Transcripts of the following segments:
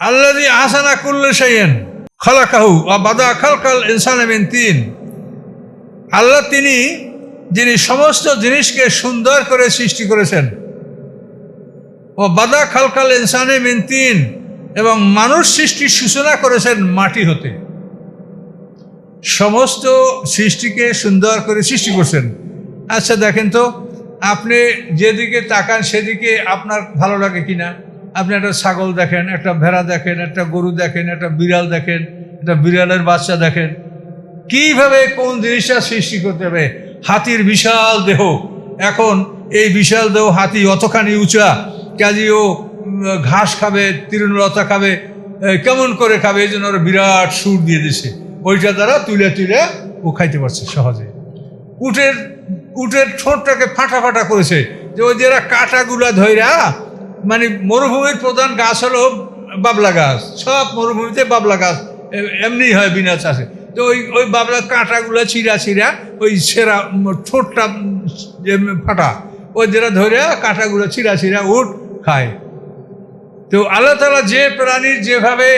আল্লাদি আসানা কুল্লু সাইয়েন খলাকাহু বা বাদা খালকাল ইনসান মিন তিন। আল্লাহ তিনি, যিনি সমস্ত জিনিসকে সুন্দর করে সৃষ্টি করেছেন। ও বাদা খালকাল ইনসানে মিন তিন এবং মানুষ সৃষ্টির সূচনা করেছেন মাটি হতে। সমস্ত সৃষ্টিকে সুন্দর করে সৃষ্টি করছেন। আচ্ছা দেখেন তো, আপনি যেদিকে তাকান সেদিকে আপনার ভালো লাগে কিনা? আপনি একটা ছাগল দেখেন, একটা ভেড়া দেখেন, একটা গরু দেখেন, একটা বিড়াল দেখেন, একটা বিড়ালের বাচ্চা দেখেন, কীভাবে কোন জিনিসটা সৃষ্টি করতে হবে? হাতির বিশাল দেহ। এখন এই বিশাল দেহ হাতি অতখানি উঁচা, কাজে ও ঘাস খাবে, তৃণলতা খাবে কেমন করে খাবে, এই জন্য ওরা বিরাট সুর দিয়ে দিছে। ওইটা দ্বারা তুলে তুলে ও খাইতে পারছে সহজে। উটের উটের ঠোঁটটাকে ফাটা ফাটা করেছে, যে ওই যারা কাঁটাগুলা ধইরা মানে মরুভূমির প্রধান গাছ হলো বাবলা গাছ। সব মরুভূমিতে বাবলা গাছ এমনি হয় বিনা চাষে। তো ওই ওই বাবলা কাঁটাগুলো ছিঁড়া ছিঁড়া, ওই সেরা ঠোঁটটা যে ফাটা, ওই যেটা ধরে কাঁটাগুলো ছিঁড়া ছিঁড়া উঠ, খায়। তো আল্লাহ তালা যে প্রাণীর যেভাবে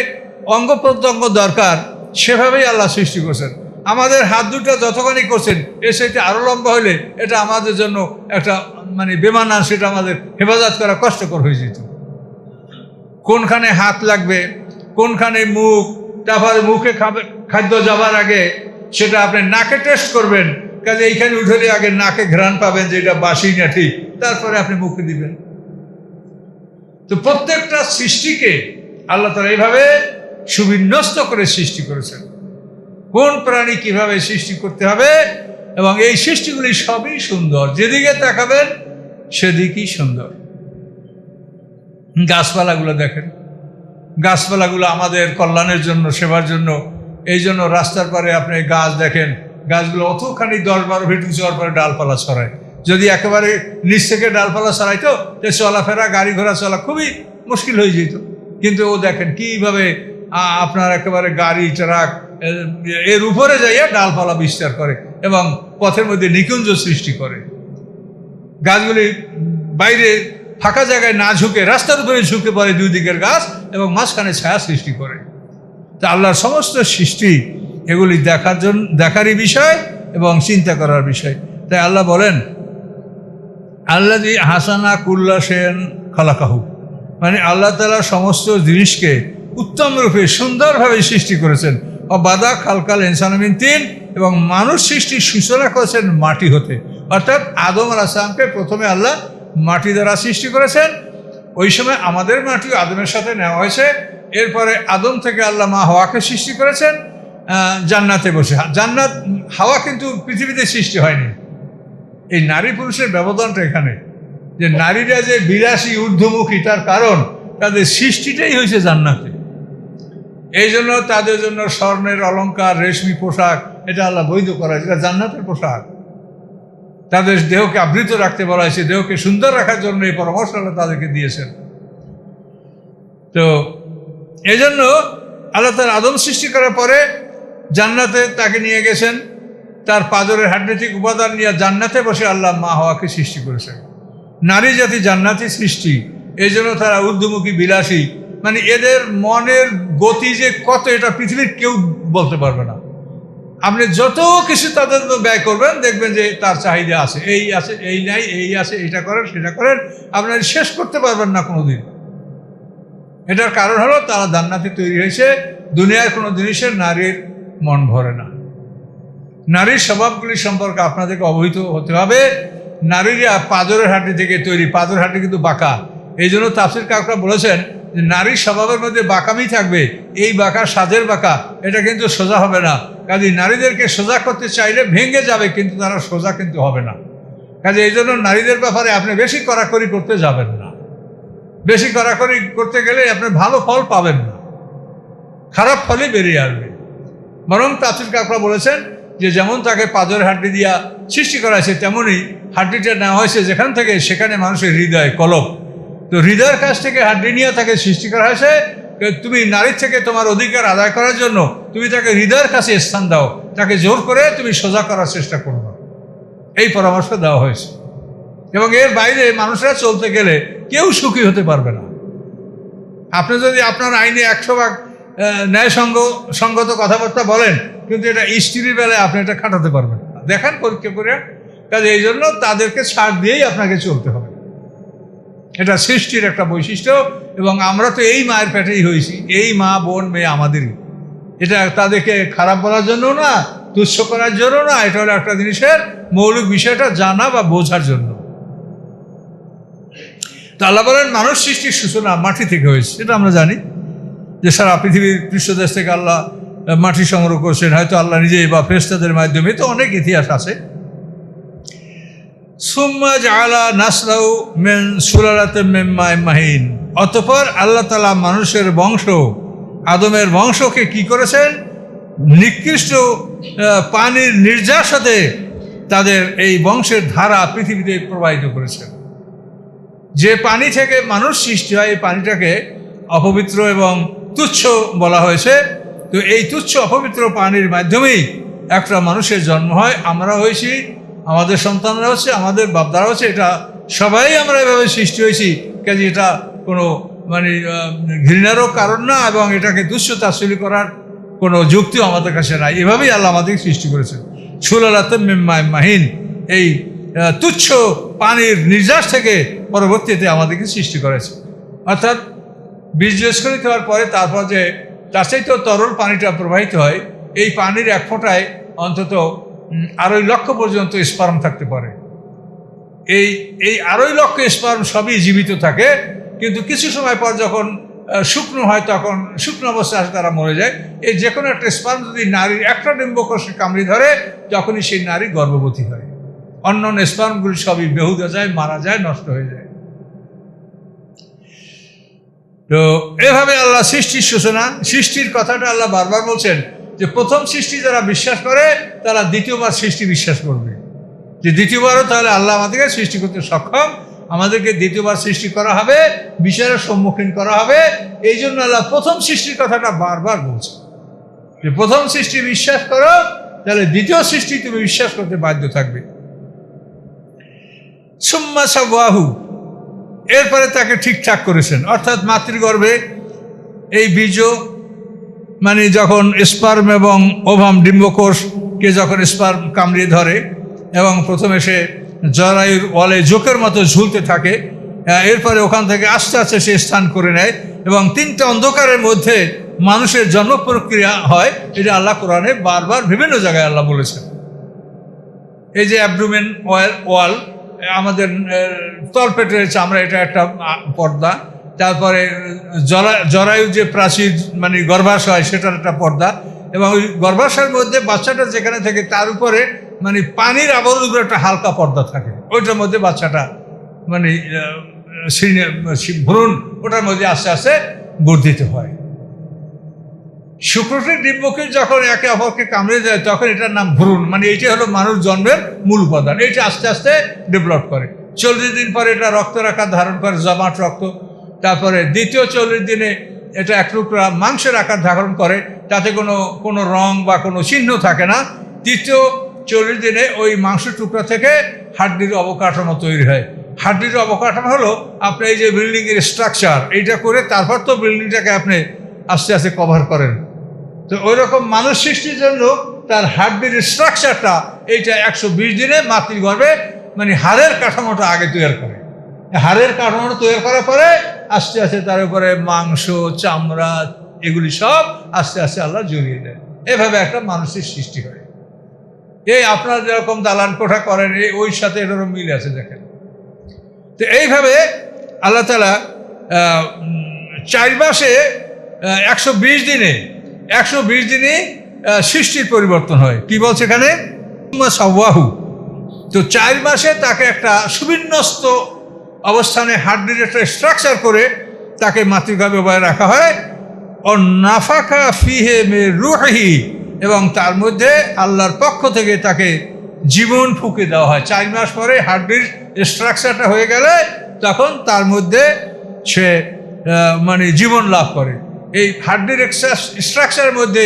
অঙ্গ প্রত্যঙ্গ দরকার, সেভাবেই আল্লাহ সৃষ্টি করছেন। আমাদের হাত দুটো যতখানি করছেন, এ সেটা আরও লম্বা হলে এটা আমাদের জন্য একটা মানে বেমানা, সেটা আমাদের হেফাজত করা কষ্টকর হয়ে যেত। কোনখানে হাত লাগবে, কোনখানে মুখ, তারপরে মুখে খাবে, খাদ্য যাবার আগে সেটা আপনি নাকে টেস্ট করবেন, কাজে এইখানে উঠলে আগে নাকে ঘ্রাণ পাবেন যে এটা বাসি না ঠিক, তারপরে আপনি মুখে দিবেন। তো প্রত্যেকটা সৃষ্টিকে আল্লাহ তালা এইভাবে সুবিন্যস্ত করে সৃষ্টি করেছেন। কোন প্রাণী কীভাবে সৃষ্টি করতে হবে এবং এই সৃষ্টিগুলি সবই সুন্দর। যেদিকে তাকাবেন, সেদিকই সুন্দর। গাছপালাগুলো দেখেন। গাছপালাগুলো আমাদের কল্যাণের জন্য, সেবার জন্য। এই জন্য রাস্তার পারে আপনি গাছ দেখেন। গাছগুলো অতখানি দশ বারো ফিট উঁচু হওয়ার পরে ডালপালা ছড়ায়। যদি একেবারে নিচ থেকে ডালপালা ছড়াইতো যে চলাফেরা, গাড়ি ঘোড়া চলা খুবই মুশকিল হয়ে যেত। কিন্তু ও দেখেন কীভাবে আপনার একেবারে গাড়ি, ট্রাক এর উপরে যাইয়া ডালপালা বিস্তার করে এবং পথের মধ্যে নিকুঞ্জ সৃষ্টি করে। গাছগুলি বাইরে ফাঁকা জায়গায় না ঝুঁকে, রাস্তার উপরে ঝুঁকে পড়ে দুই দিকের গাছ এবং মাঝখানে ছায়া সৃষ্টি করে। তা আল্লাহর সমস্ত সৃষ্টি এগুলি দেখার জন্য দেখারই বিষয় এবং চিন্তা করার বিষয়। তাই আল্লাহ বলেন আল্লাহ হাসানা কুল্লা সেন খালাকাহু। মানে আল্লাহ তালা সমস্ত জিনিসকে উত্তম রূপে সুন্দরভাবে সৃষ্টি করেছেন। ও বাদা খালকাল ইনসানমিন তিন এবং মানুষ সৃষ্টির সূচনা করেছেন মাটি হতে। অর্থাৎ আদম আল আসলামকে প্রথমে আল্লাহ মাটি দ্বারা সৃষ্টি করেছেন। ওই সময় আমাদের মাটিও আদমের সাথে নেওয়া হয়েছে। এরপরে আদম থেকে আল্লাহ মা হাওয়াকে সৃষ্টি করেছেন জান্নাতে বসে। জান্নাত, হাওয়া কিন্তু পৃথিবীতে সৃষ্টি হয়নি। এই নারী পুরুষের ব্যবধানটা এখানে। যে নারীরা যে বিলাসী, ঊর্ধ্বমুখী, তার কারণ তাদের সৃষ্টিটাই হয়েছে জান্নাতে। এই জন্য তাদের জন্য স্বর্ণের অলংকার, রেশমি পোশাক, এটা আল্লাহ বৈধ করা হয়েছে, এটা জান্নাতের পোশাক। তাদের দেহকে আবৃত রাখতে বলা হয়েছে, দেহকে সুন্দর রাখার জন্য এই পরামর্শ আল্লাহ তাদেরকে দিয়েছেন। তো এই জন্য আল্লাহ তার আদম সৃষ্টি করার পরে জান্নাতে তাকে নিয়ে গেছেন। তার পাজরের হাড্রেটিক উপাদান নিয়ে জান্নাতে বসে আল্লাহ মা হওয়াকে সৃষ্টি করেছেন। নারী জাতি জান্নাতি সৃষ্টি। এই জন্য তারা ঊর্ধ্বমুখী, বিলাসী। মানে এদের মনের গতি যে কত, এটা পৃথিবীর কেউ বলতে পারবে না। আপনি যত কিছু তাদের ব্যয় করবেন, দেখবেন যে তার চাহিদা আছে। এই আছে, এই নাই, এই আছে, এটা করেন, সেটা করেন, আপনার শেষ করতে পারবেন না কোনোদিন। এটার কারণ হলো, তারা জান্নাতে তৈরি হয়েছে দুনিয়ার কোনো জিনিসের নারীর মন ভরে না। নারীর স্বভাবগুলি সম্পর্কে আপনাদেরকে অবহিত হতে হবে। নারীরা পাজরের হাঁটি থেকে তৈরি পাজরের হাঁটি কিন্তু বাঁকা। এই জন্য তাফসির কাকরা বলেছেন নারীর স্বভাবের মধ্যে বাঁকামি থাকবে, এই বাঁকা সাজের বাঁকা, এটা কিন্তু সোজা হবে না। কাজে নারীদেরকে সোজা করতে চাইলে ভেঙে যাবে, কিন্তু তারা সোজা কিন্তু হবে না। কাজে এই জন্য নারীদের ব্যাপারে আপনি বেশি কড়াকড়ি করতে যাবেন না। বেশি কড়াকড়ি করতে গেলে আপনি ভালো ফল পাবেন না। খারাপ ফলই বেরিয়ে আসবে। বরং তাফসির কাকরা বলেছেন যে, যেমন তাকে পাজর হাড্ডি দিয়া সৃষ্টি করা হয়েছে, তেমনই হাড্ডিটা নেওয়া হয়েছে যেখান থেকে সেখানে মানুষের হৃদয়, কলব তো হৃদয়ের কাছ থেকে হাড্ডি নিয়ে তাকে সৃষ্টি করা হয়েছে তুমি নারীর থেকে তোমার অধিকার আদায় করার জন্য তুমি তাকে হৃদয়ের কাছে স্থান দাও, তাকে জোর করে তুমি সোজা করার চেষ্টা করো। এই পরামর্শ দেওয়া হয়েছে। এবং এর বাইরে মানুষরা চলতে গেলে কেউ সুখী হতে পারবে না। আপনি যদি আপনার আইনে একশো ভাগ ন্যায়সঙ্গ, সঙ্গত কথাবার্তা বলেন, কিন্তু এটা স্ত্রীর বেলায় আপনি এটা খাটাতে পারবেন দেখেন পরীক্ষা করে। কাজে এই জন্য তাদেরকে ছাড় দিয়েই আপনাকে চলতে হবে। এটা সৃষ্টির একটা বৈশিষ্ট্য এবং আমরা তো এই মায়ের পেটেই হয়েছি। এই মা, বোন, মেয়ে আমাদেরই এটা তাদেরকে খারাপ বলার জন্য না, তুচ্ছ করার জন্য না, এটা হলো একটা জিনিসের মৌলিক বিষয়টা জানা বা বোঝার জন্য। তো আল্লাহ বলেন, মানুষ সৃষ্টির সূচনা মাটি থেকে হয়েছে। এটা আমরা জানি যে সারা পৃথিবীর পৃষ্ঠদেশ থেকে আল্লাহ মাটি সংগ্রহ করছেন। হয়তো আল্লাহ নিজেই বা ফেরেশতাদের মাধ্যমে, তো অনেক ইতিহাস আছে। নাসলাউ মেন মেম্মায় মাহিন। অতপর আল্লাহ তালা মানুষের বংশ, আদমের বংশকে কি করেছেন? নিকৃষ্ট পানির নির্যাসতে তাদের এই বংশের ধারা পৃথিবীতে প্রবাহিত করেছেন। যে পানি থেকে মানুষ সৃষ্টি হয়, এই পানিটাকে অপবিত্র এবং তুচ্ছ বলা হয়েছে। তো এই তুচ্ছ, অপবিত্র পানির মাধ্যমেই একটা মানুষের জন্ম হয়। আমরা হয়েছি আমাদের সন্তানরা হচ্ছে, আমাদের বাপদারা হচ্ছে, এটা সবাই আমরা এভাবে সৃষ্টি হয়েছি। কাজে এটা কোনো মানে ঘৃণারও কারণ না এবং এটাকে তুচ্ছ তাসলি করার কোনো যুক্তিও আমাদের কাছে নাই। এভাবেই আল্লাহ আমাদের সৃষ্টি করেছেন। সুলালাতে মাহিন এই তুচ্ছ পানির নির্যাস থেকে পরবর্তীতে আমাদেরকে সৃষ্টি করেছে। অর্থাৎ স্খলিত হওয়ার পরে তারপর যে, তার চাইতেও তরল পানিটা প্রবাহিত হয়, এই পানির এক ফোঁটায় অন্তত আড়াই লক্ষ পর্যন্ত স্পার্ম থাকতে পারে। এই এই আড়াই লক্ষ স্পার্ম সবই জীবিত থাকে, কিন্তু কিছু সময় পর যখন শুকনো হয় তখন, শুকনো অবস্থায় আসে তারা মরে যায়। এই যে কোনো একটা স্পার্ম যদি নারীর একটা ডিম্বকোষে কামড়ি ধরে, তখনই সেই নারী গর্ভবতী হয়। অন্য অন্য স্পার্মগুলি সবই বেহুদা যায়, মারা যায়, নষ্ট হয়ে যায়। তো, এভাবে আল্লাহ সৃষ্টির সূচনা, সৃষ্টির কথাটা আল্লাহ বারবার বলছেন যে প্রথম সৃষ্টি যারা বিশ্বাস করে, তারা দ্বিতীয়বার সৃষ্টি বিশ্বাস করবে। যে দ্বিতীয়বারও তাহলে আল্লাহ আমাদেরকে সৃষ্টি করতে সক্ষম। আমাদেরকে দ্বিতীয়বার সৃষ্টি করা হবে, বিচারের সম্মুখীন করা হবে। এই জন্য আল্লাহ প্রথম সৃষ্টির কথাটা বারবার বলছে যে প্রথম সৃষ্টি বিশ্বাস করো, তাহলে দ্বিতীয় সৃষ্টি তুমি বিশ্বাস করতে বাধ্য থাকবে। সুম্মা এরপরে তাকে ঠিকঠাক করেছেন। অর্থাৎ মাতৃগর্ভে এই বীজ মানে যখন স্পার্ম এবং ওভাম ডিম্বকোষকে যখন স্পার্ম কামড়িয়ে ধরে এবং প্রথমে সে জরায়ুর ওয়ালে জোকের মতো ঝুলতে থাকে এরপরে ওখান থেকে আস্তে আস্তে সে স্থান করে নেয় এবং তিনটা অন্ধকারের মধ্যে মানুষের জন্ম প্রক্রিয়া হয়। এটা আল্লাহ কোরআনে বারবার বিভিন্ন জায়গায় আল্লাহ বলেছেন। এই যে অ্যাবডোমেন ওয়াল আমাদের তলপেটের চামড়া এটা একটা পর্দা। তারপরে জরা জরায়ু যে প্রাচীর মানে গর্ভাশয় সেটার একটা পর্দা। এবং ওই গর্ভাশয়ের মধ্যে বাচ্চাটা যেখানে থাকে, তার উপরে মানে পানির আবরণ উপরে একটা হালকা পর্দা থাকে। ওইটার মধ্যে বাচ্চাটা মানে ভ্রূণ, ওটার মধ্যে আস্তে আস্তে বর্ধিত হয়। শুক্রটির ডিম্বকে যখন একে অপরকে কামড়ে দেয়, তখন এটার নাম ভ্রূণ। মানে এইটা হলো মানুষ জন্মের মূল উপাদান। এইটা আস্তে আস্তে ডেভেলপ করে। চল্লিশ দিন পরে এটা রক্ত আকার ধারণ করে, জমাট রক্ত। তারপরে দ্বিতীয় চল্লিশ দিনে এটা এক টুকরা মাংসের আকার ধারণ করে, তাতে কোনো কোনো রং বা কোনো চিহ্ন থাকে না। তৃতীয় চল্লিশ দিনে ওই মাংস টুকরা থেকে হাড্ডির অবকাঠামো তৈরি হয়। হাড্ডির অবকাঠামো হলো আপনি এই যে বিল্ডিংয়ের স্ট্রাকচার, এইটা করে তারপর তো বিল্ডিংটাকে আপনি আস্তে আস্তে কভার করেন। তো ওই রকম মানুষ সৃষ্টির জন্য তার হাড্ডির স্ট্রাকচারটা এইটা একশো বিশ দিনে মাতৃগর্ভে মানে হাড়ের কাঠামোটা আগে তৈরি করে। হাড়ের কাঠামোটা তৈরি করার পরে আস্তে আস্তে তার উপরে মাংস চামড়া এগুলি সব আস্তে আস্তে আল্লাহ জড়িয়ে দেয়। এভাবে একটা মানুষের সৃষ্টি হয়। এই আপনারা যেরকম দালান কোঠা করেন ওই সাথে এটারও মিল আছে দেখেন। তো এইভাবে আল্লাহ তালা আহ, চার মাসে একশো বিশ দিনে একশো বিশ দিনে সৃষ্টির পরিবর্তন হয়। কি বলছে এখানে? সাহু তো চার মাসে তাকে একটা সুবিন্যস্ত অবস্থানে হাড্ডির একটা স্ট্রাকচার করে তাকে মাতৃগর্ভে রাখা হয়। ও নাফাকা ফিহে মে রুহি, এবং তার মধ্যে আল্লাহর পক্ষ থেকে তাকে জীবন ফুঁকে দেওয়া হয়। চার মাস পরে হাড্ডির স্ট্রাকচারটা হয়ে গেলে তখন তার মধ্যে সে মানে জীবন লাভ করে। এই হাড্ডির স্ট্রাকচারের মধ্যে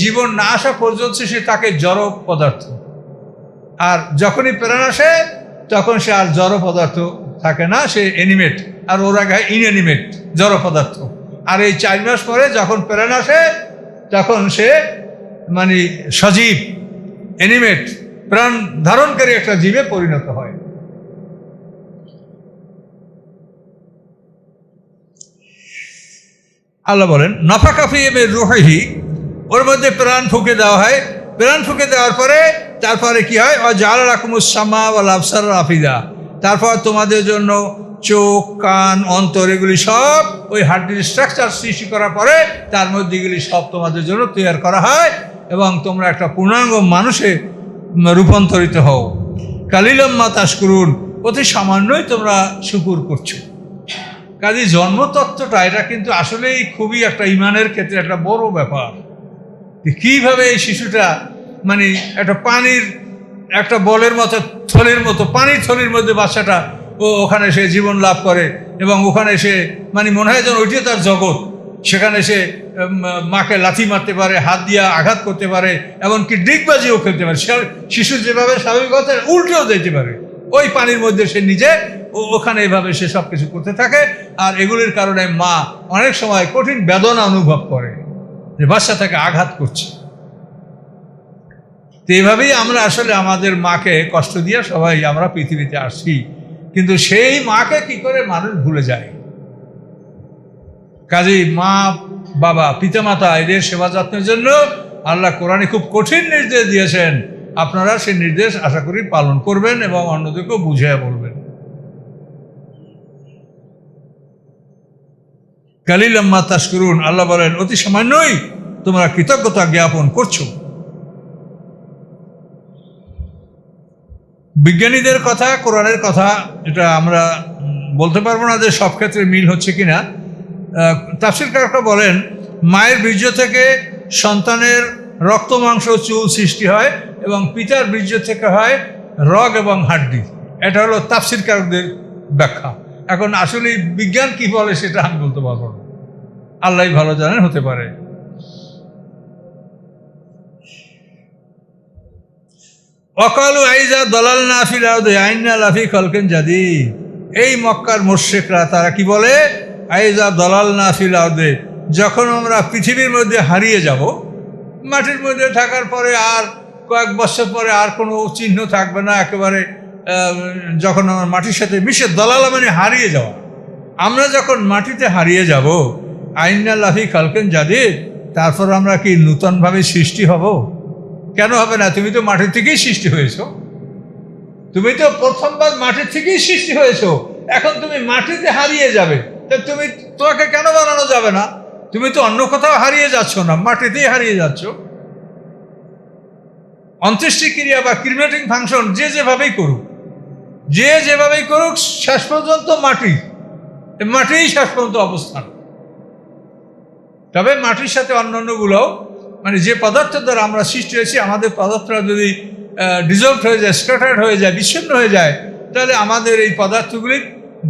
জীবন না আসা পর্যন্ত সে তাকে জড় পদার্থ। আর যখনই প্রেরণ আসে, তখন সে আর জড় পদার্থ থাকে না, সে এনিমেট আর ওরা গায়ে ইনএনিমেট জড় পদার্থ। আর এই চার মাস পরে যখন প্রেরণ আসে, তখন সে মানে সজীব অ্যানিমেট প্রাণ ধারণকারী একটা জীবে পরিণত হয়। আল্লাহ বলেন নফা কাফি এম রুহি ওর মধ্যে প্রাণ ফুকে দেওয়া হয়। প্রাণ ফুকে দেওয়ার পরে, তারপরে কি হয়? ও জাল রাকুমুসামা ও লাফসার রাফিদা তারপর তোমাদের জন্য চোখ, কান, অন্তর, এগুলি সব ওই হাড্ডির স্ট্রাকচার সৃষ্টি করার পরে তার মধ্যে এগুলি সব তোমাদের জন্য তৈরি করা হয় এবং তোমরা একটা পূর্ণাঙ্গ মানুষে রূপান্তরিত হও। কালিলাম্মা তাস করুন অতি সামান্যই তোমরা শুকুর করছ। কাজে জন্মতত্ত্বটা, এটা কিন্তু আসলেই খুবই একটা ইমানের ক্ষেত্রে একটা বড় ব্যাপার। কীভাবে এই শিশুটা মানে একটা পানির একটা বলের মতো, থলির মতো, পানির থলির মধ্যে বাচ্চাটা ও ওখানে সে জীবন লাভ করে এবং ওখানে সে মানে মনে হয় যেন ওইটাই তার জগৎ। সেখানে সে মাকে লাথি মারতে পারে, হাত দিয়া আঘাত করতে পারে, এমনকি ডিগবাজিও খেলতে পারে। সে শিশু যেভাবে স্বাভাবিকতা উল্টেও যেতে পারে। ওই পানির মধ্যে সে নিজে ওখানে এভাবে সে সব কিছু করতে থাকে আর এগুলির কারণে মা অনেক সময় কঠিন বেদনা অনুভব করে। যে বাচ্চা তাকে আঘাত করছে। তো এইভাবেই আমরা আসলে আমাদের মাকে কষ্ট দিয়ে সবাই আমরা পৃথিবীতে আসি কিন্তু সেই মাকে কি করে মানুষ ভুলে যায়? কাজেই মা, বাবা, পিতামাতা এদের সেবা যত্নের জন্য আল্লাহ কোরআনে খুব কঠিন নির্দেশ দিয়েছেন। আপনারা সেই নির্দেশ আশা করি পালন করবেন এবং অন্যদেরকেও বুঝিয়ে বলবেন। কালিলাম্মা তাস্করুন আল্লাহ বলেন, অতি সামান্যই তোমরা কৃতজ্ঞতা জ্ঞাপন করছ। বিজ্ঞানীদের কথা, কোরআনের কথা এটা আমরা বলতে পারব না যে সব ক্ষেত্রে মিল হচ্ছে কিনা। তাফসির কারকরা বলেন, মায়ের বীর্য থেকে সন্তানের রক্ত, মাংস, চুল সৃষ্টি হয় এবং পিতার বীর্য থেকে হয় রগ এবং হাড্ডি। এটা হলো তাফসির কারকদের ব্যাখ্যা। এখন আসলে বিজ্ঞান কি বলে সেটা আমি বলতে পারব না। আল্লাহ ভালো জানেন, হতে পারে। অকালু আইজা দলাল না ফিরাউদে আইনা লাফি খলকেন জাদি এই মক্কার মোর্শেকরা তারা কি বলে? আইজা দলাল না ফিরাউদে যখন আমরা পৃথিবীর মধ্যে হারিয়ে যাব, মাটির মধ্যে থাকার পরে আর কয়েক বছর পরে আর কোনো চিহ্ন থাকবে না, একেবারে যখন আমার মাটির সাথে মিশে দলালা মানে হারিয়ে যাওয়া। আমরা যখন মাটিতে হারিয়ে যাব আইনা লাফি খালকেন তারপর আমরা কি নূতনভাবে সৃষ্টি হব? কেন হবে না? তুমি তো মাটির থেকেই সৃষ্টি হয়েছ। তুমি তো প্রথমবার মাটির থেকেই সৃষ্টি হয়েছো। এখন তুমি মাটিতে হারিয়ে যাবে। তা তুমি তোমাকে কেন বানানো যাবে না? তুমি তো অন্য কোথাও হারিয়ে যাচ্ছ না, মাটিতেই হারিয়ে যাচ্ছ। অন্ত্যেষ্টি ক্রিয়া বা ক্রিমেটিং ফাংশন যে যেভাবেই করুক, যে যেভাবেই করুক, শেষ পর্যন্ত মাটি, মাটিই শেষ পর্যন্ত অবস্থান। তবে মাটির সাথে অন্যান্যগুলো মানে যে পদার্থের দ্বারা আমরা সৃষ্টি হয়েছি, আমাদের পদার্থটা যদি ডিজলভ হয়ে যায় স্ক্যাটার্ড হয়ে যায়, বিচ্ছিন্ন হয়ে যায়, তাহলে আমাদের এই পদার্থগুলি,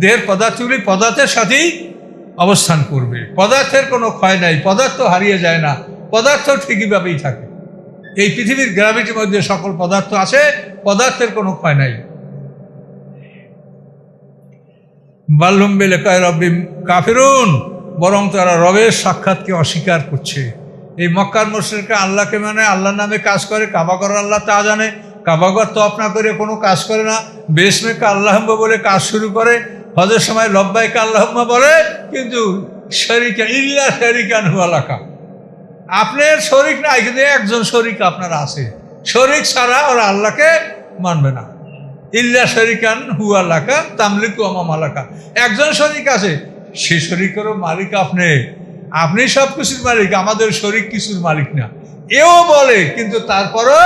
দেহের পদার্থগুলি পদার্থের সাথেই অবস্থান করবে। পদার্থের কোনো ক্ষয় নাই, পদার্থ হারিয়ে যায় না, পদার্থ ঠিকইভাবেই থাকে। এই পৃথিবীর গ্র্যাভিটির মধ্যে সকল পদার্থ আছে, পদার্থের কোনো ক্ষয় নাই। বাল্লম্বে লেখায় রব্বি কাফিরুন, বরং তারা রবের সাক্ষাৎকে অস্বীকার করছে। এই মক্কার মুশ্রিকরা আল্লাহকে মানে আল্লাহর নামে কাজ করে কাবাগর আল্লাহ তা জানে। কাবাগর তপ না করে কোনো কাজ করে না। বেশমেকে আল্লাহম্বা বলে কাজ শুরু করে। হজের সময় লব্বাইকে আল্লাহম্মা বলে, কিন্তু শরিকা, ইল্লা শরিকান হুয়ালাকা। আপনার শরিক নাই, কিন্তু একজন শরিক আপনার আছে। শরিক ছাড়া ওরা আল্লাহকে মানবে না। ইল্লা শরিকান হুয়ালাকা, তামলিকু আমা মালাকা একজন শরিক আছে সে শরিকেরও মালিক আপনি। আপনি সব কিছুর মালিক, আমাদের শরীর কিছুর মালিক না। এও বলে, কিন্তু তারপরও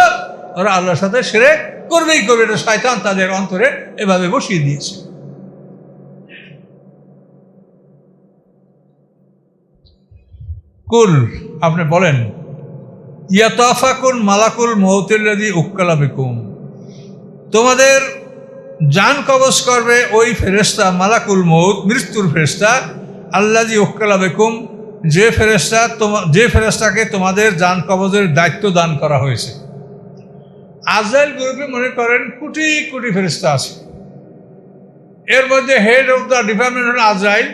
ওরা আল্লাহর সাথে সেরে করবেই করবে, এটা শয়তান তাদের অন্তরে এভাবে বসিয়ে দিয়েছে। কুল, আপনি বলেন, ইয়াতাফাকুন মালাকুল মহতিল্লাদি উক্কালা বিকুম। তোমাদের জান কবজ করবে ওই ফেরেস্তা মালাকুল মৌত মৃত্যুর ফেরেস্তা আল্লাদি উক্কালা বেকুম যে ফেরেস্তা তোমা, যে ফেরেস্তাকে তোমাদের জান কবজের দায়িত্ব দান করা হয়েছে। আজরাইল গ্রুপে মনে করেন কোটি কোটি ফেরেস্তা আছে। এর মধ্যে হেড অফ দ্য ডিপার্টমেন্ট হল আজরাইল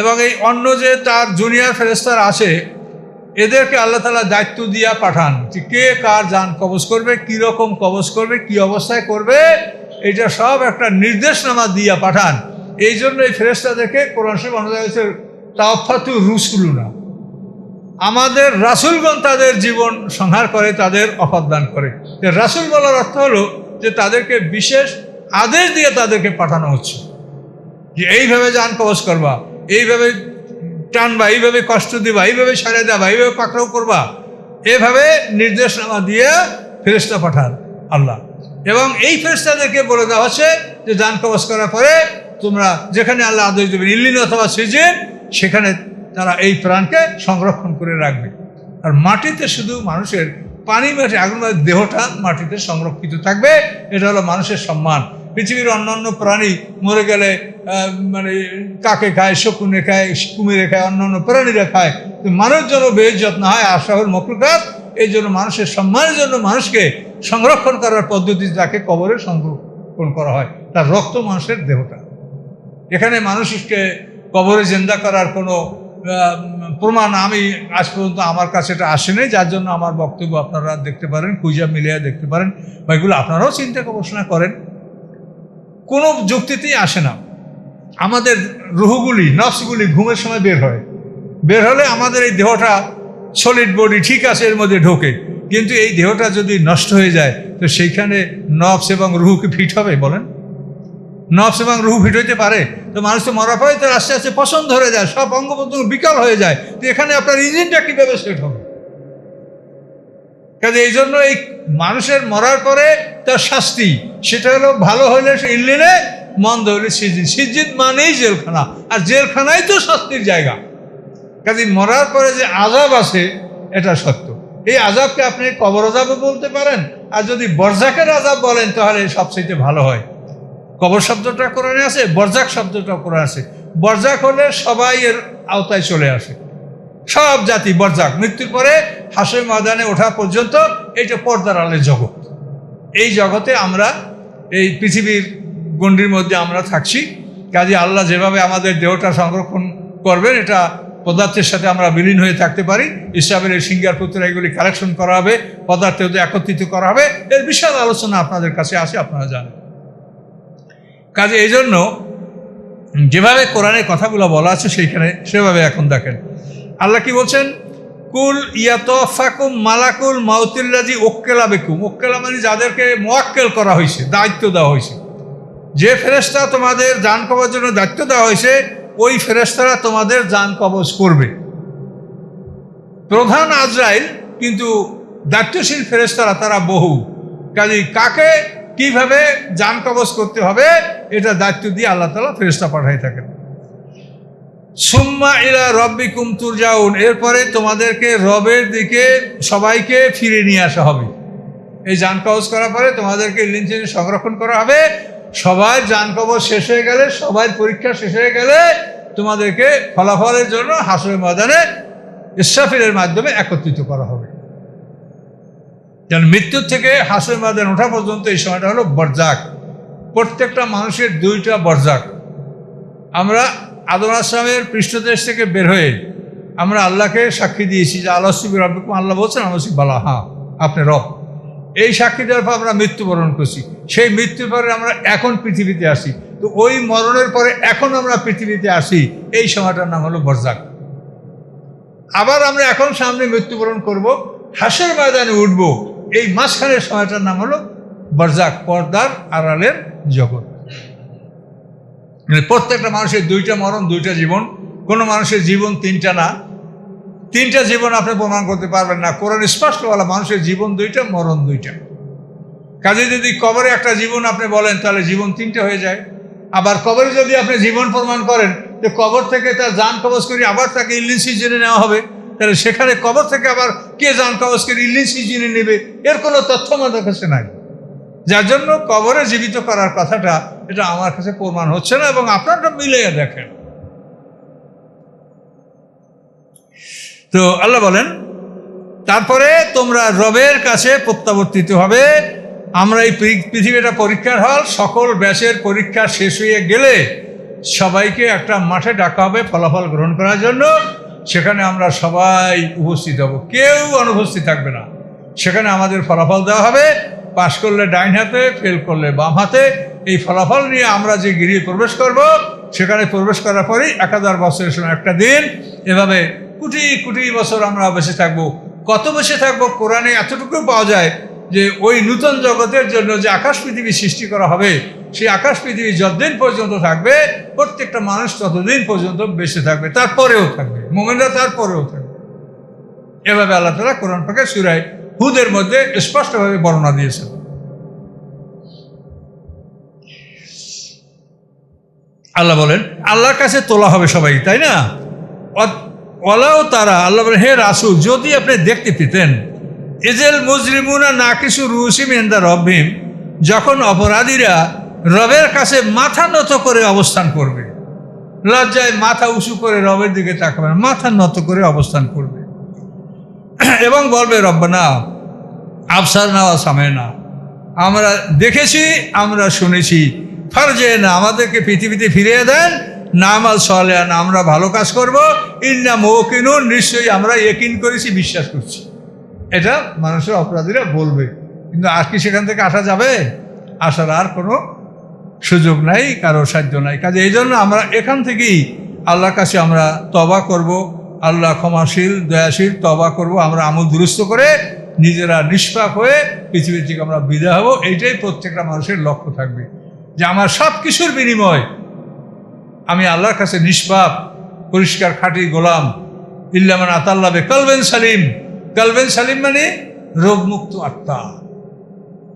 এবং এই অন্য যে তার জুনিয়র ফেরেস্তার আছে, এদেরকে আল্লাহ তালা দায়িত্ব দিয়া পাঠান যে কে কার যান কবজ করবে কি রকম কবজ করবে, কি অবস্থায় করবে এটা সব একটা নির্দেশনামা দিয়া পাঠান। এই জন্য এই ফেরেস্তাদেরকে কোরআন শরীফ অনুযায়ী তাওফাতু রুসুলুনা আমাদের রাসুলগণ তাদের জীবন সংহার করে, তাদের অপাদান করে। রাসুল বলার অর্থ হলো যে তাদেরকে বিশেষ আদেশ দিয়ে তাদেরকে পাঠানো হচ্ছে। যে এইভাবে যান কবচ করবা, এইভাবে টানবা, এইভাবে কষ্ট দিবা, এইভাবে সারে দেবা, এইভাবে পাকড়াও করবা, এভাবে নির্দেশনামা দিয়ে ফেরেস্তা পাঠান আল্লাহ। এবং এই ফেরেস্তাদেরকে বলে দেওয়া হচ্ছে যে যান কবচ করার পরে তোমরা যেখানে আল্লাহ আদেশ দেবেন ইল্লিন অথবা সিজিন সেখানে তারা এই প্রাণকে সংরক্ষণ করে রাখবে। আর মাটিতে শুধু মানুষের পানি মাটি আগুন দেহটা মাটিতে সংরক্ষিত থাকবে, এটা হলো মানুষের সম্মান। পৃথিবীর অন্যান্য প্রাণী মরে গেলে মানে কাকে খায়, শকুনে খায়, কুমিরে খায়, অন্যান্য প্রাণীরা খায় মানুষ যেন বেশ যত্ন হয়, আশাহুল মকলুকাত এই জন্য মানুষের সম্মানের জন্য মানুষকে সংরক্ষণ করার পদ্ধতি যাকে কবরে সংরক্ষণ করা হয়, তার রক্ত মানুষের দেহটা। এখানে মানুষকে কবরে জেন্দা করার কোনো প্রমাণ আমি আজ পর্যন্ত আমার কাছে এটা আসেনি, যার জন্য আমার বক্তব্য আপনারা দেখতে পারেন, খুঁজা মিলিয়ে দেখতে পারেন। বা এগুলো আপনারাও চিন্তা গবেষণা করেন। কোনো যুক্তিতেই আসে না। আমাদের রুহুগুলি, নফসগুলি ঘুমের সময় বের হয়। বের হলে আমাদের এই দেহটা সলিড বডি ঠিক আছে, এর মধ্যে ঢোকে। কিন্তু এই দেহটা যদি নষ্ট হয়ে যায়, তো সেইখানে নফস এবং রুহুকে ফিট হবে, বলেন। নফস এবং রুহ হইতে পারে, তো মানুষ তো মরার পরে তার আস্তে আস্তে পছন্দ ধরে যায়, সব অঙ্গ প্রত্যঙ্গ বিকল হয়ে যায়, তো এখানে আপনার ইঞ্জিনটা কীভাবে সেট হবে? কাজে এই জন্য এই মানুষের মরার পরে তার শাস্তি, সেটা হলো ভালো হলে সে মন্দ হলে সিজিদ সিজিদ মানেই জেলখানা, আর জেলখানাই তো শাস্তির জায়গা। কাজে মরার পরে যে আজাব আছে, এটা সত্য। এই আজাবকে আপনি কবর আজাবও বলতে পারেন, আর যদি বরজাকের আজাব বলেন, তাহলে সবচেয়ে ভালো হয়। কবর শব্দটা কোরআনে আছে, বরজাক শব্দটা কোরআনে আছে। বরজাক হলে সবাই এর আওতায় চলে আসে। সব জাতি বরজাক। মৃত্যুর পরে হাসে ময়দানে ওঠা পর্যন্ত এইটা পর্দার আলের জগৎ। এই জগতে আমরা, এই পৃথিবীর গণ্ডির মধ্যে আমরা থাকছি। কাজে আল্লাহ যেভাবে আমাদের দেহটা সংরক্ষণ করবেন, এটা পদার্থের সাথে আমরা বিলীন হয়ে থাকতে পারি। ইসলামের এই সিঙ্গার পুত্র এগুলি কালেকশন করা হবে পদার্থের মধ্যে একত্রিত করা হবে। এর বিশাল আলোচনা আপনাদের কাছে আসে আপনারা জানেন। কাজে এই জন্য যেভাবে কোরআনের কথাগুলো বলা আছে সেইখানে সেভাবে এখন দেখেন। আল্লাহ কি বলছেন? কুল ইয়াতফাকুম মালাকুল মাউতিল্লাজি ওক্কেলা বেকুম। ওক্কেলা মানে যাদেরকে মোয়াক্কেল করা হয়েছে দায়িত্ব দেওয়া হয়েছে যে ফেরেস্তা তোমাদের যান কবর জন্য দায়িত্ব দেওয়া হয়েছে ওই ফেরেস্তারা তোমাদের যান কবজ করবে। প্রধান আজরাইল কিন্তু দায়িত্বশীল ফেরেস্তারা তারা বহু। কাজে কাকে কীভাবে যান কবজ করতে হবে, এটা দায়িত্ব দিয়ে আল্লাহ তালা ফেরেস্তা পাঠাই থাকেন। সুম্মা ইলা রব্বি কুমতুর যাউন এরপরে তোমাদেরকে রবের দিকে সবাইকে ফিরে নিয়ে আসা হবে। এই যান কবজ করার পরে তোমাদেরকে লিনচেনে সংরক্ষণ করা হবে। সবাই যান কবজ শেষ হয়ে গেলে সবাই পরীক্ষা শেষ হয়ে গেলে তোমাদেরকে ফলাফলের জন্য হাসরের ময়দানে ইসরাফিলের মাধ্যমে একত্রিত করা হবে। যেন মৃত্যুর থেকে হাসরের ময়দান ওঠা পর্যন্ত এই সময়টা হলো বরজাক। প্রত্যেকটা মানুষের দুইটা বরজাক। আমরা আদম আসলামের পৃষ্ঠদেশ থেকে বের হয়ে আমরা আল্লাহকে সাক্ষী দিয়েছি যে আল্লাহ সুবির আল্লাহ বলছেন, আল্লাহ সিব বালা হ্যাঁ আপনি রব। এই সাক্ষী দেওয়ার পর আমরা মৃত্যুবরণ করছি। সেই মৃত্যুর পরে আমরা এখন পৃথিবীতে আসি। তো ওই মরণের পরে এখন আমরা পৃথিবীতে আসি। এই সময়টার নাম হলো বরজাক। আবার আমরা এখন সামনে মৃত্যুবরণ করব, হাসের ময়দানে উঠব এই মাঝখানের সময়টার নাম হলো বরজাক পর্দার আড়ালের জগৎ। মানে প্রত্যেকটা মানুষের দুইটা মরণ, দুইটা জীবন। কোনো মানুষের জীবন তিনটা না। তিনটা জীবন আপনি প্রমাণ করতে পারবেন না। কোরআন স্পষ্ট বলা মানুষের জীবন দুইটা, মরণ দুইটা। কাজে যদি কবরে একটা জীবন আপনি বলেন, তাহলে জীবন তিনটা হয়ে যায়। আবার কবরে যদি আপনি জীবন প্রমাণ করেন, তো কবর থেকে তার যান কবজ করি আবার তাকে ইল্লিন সিজনে নেওয়া হবে। তাহলে সেখানে কবর থেকে আবার কে জান কবজ করে ইল্লিন সিজনে নেবে? এর কোনো তথ্য আমাদের কাছে নাই। যার জন্য কবরে জীবিত করার কথাটা, এটা আমার কাছে প্রমাণ হচ্ছে না এবং আপনারটা মিলিয়ে দেখেন। তো আল্লাহ বলেন, তারপরে তোমরা রবের কাছে প্রত্যাবর্তিত হবে। আমরা এই পৃথিবীটা পরীক্ষার হল। সকল ব্যাসের পরীক্ষা শেষ হয়ে গেলে সবাইকে একটা মাঠে ডাকা হবে ফলাফল গ্রহণ করার জন্য। সেখানে আমরা সবাই উপস্থিত হব। কেউ অনুপস্থিত থাকবে না। সেখানে আমাদের ফলাফল দেওয়া হবে। পাশ করলে ডাইন হাতে, ফেল করলে বাম হাতে। এই ফলাফল নিয়ে আমরা যে গৃহে প্রবেশ করব, সেখানে প্রবেশ করার পরেই এক হাজার বছরের সময় একটা দিন। এভাবে কোটি কোটি বছর আমরা বেঁচে থাকব। কত বেঁচে থাকব? কোরআনে এতটুকু পাওয়া যায়। যে ওই নূতন জগতের জন্য যে আকাশ পৃথিবী সৃষ্টি করা হবে, সেই আকাশ পৃথিবী যতদিন পর্যন্ত থাকবে, প্রত্যেকটা মানুষ ততদিন পর্যন্ত বেঁচে থাকবে, তারপরেও থাকবে। মোমেনরা তারপরেও থাকবে। এভাবে আল্লাহ তালা কোরআন পাকে সুরায় হুদের মধ্যে স্পষ্টভাবে বর্ণনা দিয়েছেন। আল্লাহ বলেন, আল্লাহর কাছে তোলা হবে সবাই তাই না? ওলাও তারা আল্লাহ বলেন, হে রাসুল, যদি আপনি দেখতে পেতেন এজেল মুজরিমুনা না কিছু রুসিম এন্দা রব্বিম যখন অপরাধীরা রবের কাছে মাথা নত করে অবস্থান করবে। লজ্জায় মাথা উঁচু করে রবের দিকে তাকাবে মাথা নত করে অবস্থান করবে। এবং বলবে, রব্বানা, আফসার নাওয়া সামে না। আমরা দেখেছি, আমরা শুনেছি। ফারজে না, আমাদেরকে পৃথিবীতে ফিরিয়ে দেন। নামাল সলেন আমরা ভালো কাজ করব। ইন্না মৌকিনুন নিশ্চয়ই আমরা একিন করেছি, বিশ্বাস করছি। এটা মানুষের অপরাধীরা বলবে। কিন্তু আর কি সেখান থেকে আসা যাবে? আসার আর কোনো সুযোগ নাই, কারও সাধ্য নাই। কাজে এই জন্য আমরা এখান থেকেই আল্লাহর কাছে আমরা তবা করব। আল্লাহ ক্ষমাশীল, দয়াশীল তবা করব। আমরা আমল দুরুস্ত করে নিজেরা নিষ্পাপ হয়ে পৃথিবীর থেকে আমরা বিদায় হব। এইটাই প্রত্যেকটা মানুষের লক্ষ্য থাকবে। যে আমার সব কিছুর বিনিময় আমি আল্লাহর কাছে নিষ্পাপ, পরিষ্কার, খাঁটি, গোলাম, ইল্লামান আতাল্লাবে কলবেন সালিম। কালবেন সালিম মানে রোগমুক্ত আত্মা।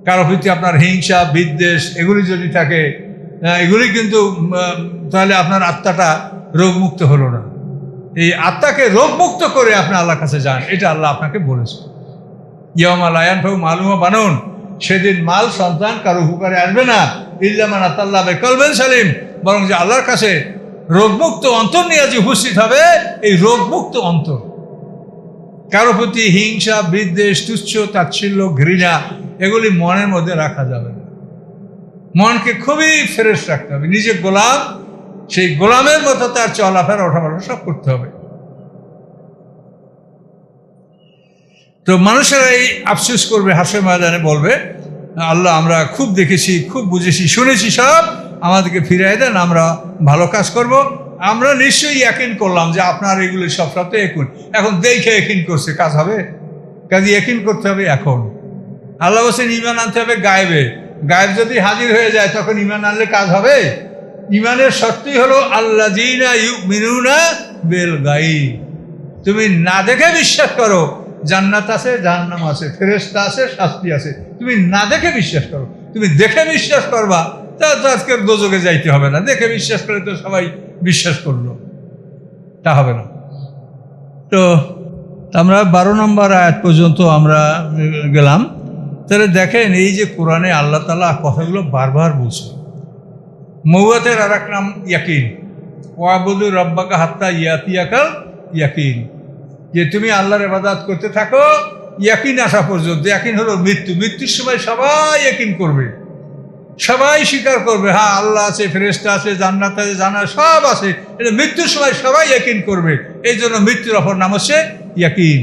কারও প্রতি আপনার হিংসা, বিদ্বেষ, এগুলি যদি থাকে এগুলি কিন্তু তাহলে আপনার আত্মাটা রোগমুক্ত হলো না। এই আত্মাকে রোগমুক্ত করে আপনি আল্লাহর কাছে যান, এটা আল্লাহ আপনাকে বলেছে ইয়মা লায়ান ফাউ মালুমা বানুন, সেদিন মাল, সন্তান কারও উপকারে আসবে না ইল্লামান আতাল্লাহ কলবেন সালিম, বরং যে আল্লাহর কাছে রোগমুক্ত অন্তর নিয়ে যে উপস্থিত হবে, এই রোগমুক্ত অন্তর। কারও প্রতি হিংসা, বিদ্বেষ, তুচ্ছ, তাচ্ছিল্য, ঘৃণা, এগুলি মনের মধ্যে রাখা যাবে মনকে খুবই ফ্রেশ রাখতে হবে। নিজে গোলাম, সেই গোলামের মতো তার চলাফেরা ওঠাফেরা সব করতে হবে। তো মানুষেরা এই আফসোস করবে হাসে ময়দানে বলবে, আল্লাহ আমরা খুব দেখেছি, খুব বুঝেছি, শুনেছি সব, আমাদেরকে ফিরিয়ে দেন, আমরা ভালো কাজ করব। আমরা নিশ্চয়ই একিন করলাম যে আপনার এগুলো সব তো একুন এখন দেখে একিন করছে, কাজ হবে? কাজে একিন করতে হবে এখন। আল্লাহ হোসেন ইমান আনতে হবে গায়েবে। গায়েব যদি হাজির হয়ে যায়, তখন ইমান আনলে কাজ হবে? ইমানের শর্তই হলো আল্লাহ জিনা ইউ মিনুনা বেল গাই তুমি না দেখে বিশ্বাস করো, জান্নাত আছে, জাহান্নাম আছে ফেরেস্তা আছে, শাস্তি আছে। তুমি না দেখে বিশ্বাস করো। তুমি দেখে বিশ্বাস করবা তা তো আজকে দোজকে যাইতে হবে না। দেখে বিশ্বাস করে তো সবাই বিশ্বাস করল। তা হবে না। তো, আমরা বারো নম্বর আয়াত পর্যন্ত আমরা গেলাম। তাহলে দেখেন, এই যে কোরআনে আল্লাহ তালা কথাগুলো বারবার বলছে। মৌয়াতের আর এক নাম ইয়াকিন। ওয়াবুদুর রব্বাকা হাত্তা ইয়াতিয়াকাল ইয়াকিন। যে তুমি আল্লাহর ইবাদত করতে থাকো, ইয়াকিন আসা পর্যন্ত। ইয়াকিন হলো মৃত্যু। মৃত্যুর সময় সবাই ইয়াকিন করবে। সবাই স্বীকার করবে হ্যাঁ আল্লাহ আছে ফেরেস্তা আছে, জান্নাত আছে, জানা সব আছে। এটা মৃত্যুর সময় সবাই ইয়াকিন করবে। এই জন্য মৃত্যুর অপর নাম হচ্ছে ইয়াকিন।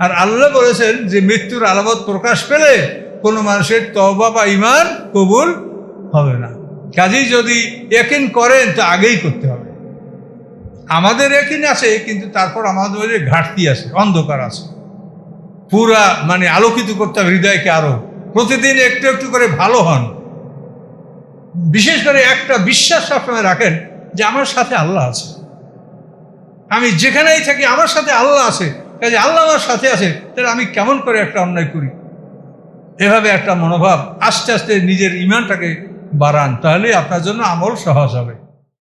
আর আল্লাহ বলেছেন যে মৃত্যুর আলামত প্রকাশ পেলে কোনো মানুষের তবা বা ইমান কবুল হবে না। কাজেই যদি একিন করেন, তো আগেই করতে হবে। আমাদের একিন আছে, কিন্তু তারপর আমাদের মধ্যে ঘাটতি আছে, অন্ধকার আছে। পুরা মানে আলোকিত করতে হবে, হৃদয়কে আরও। প্রতিদিন একটু একটু করে ভালো হন। বিশেষ করে একটা বিশ্বাস সবসময় রাখেন যে আমার সাথে আল্লাহ আছে। আমি যেখানেই থাকি আমার সাথে আল্লাহ আছে। কাজে আল্লাহ আমার সাথে আছে, তাহলে আমি কেমন করে একটা অন্যায় করি? এভাবে একটা মনোভাব আস্তে আস্তে নিজের ইমানটাকে বাড়ান তাহলে আপনার জন্য আমল সহজ হবে।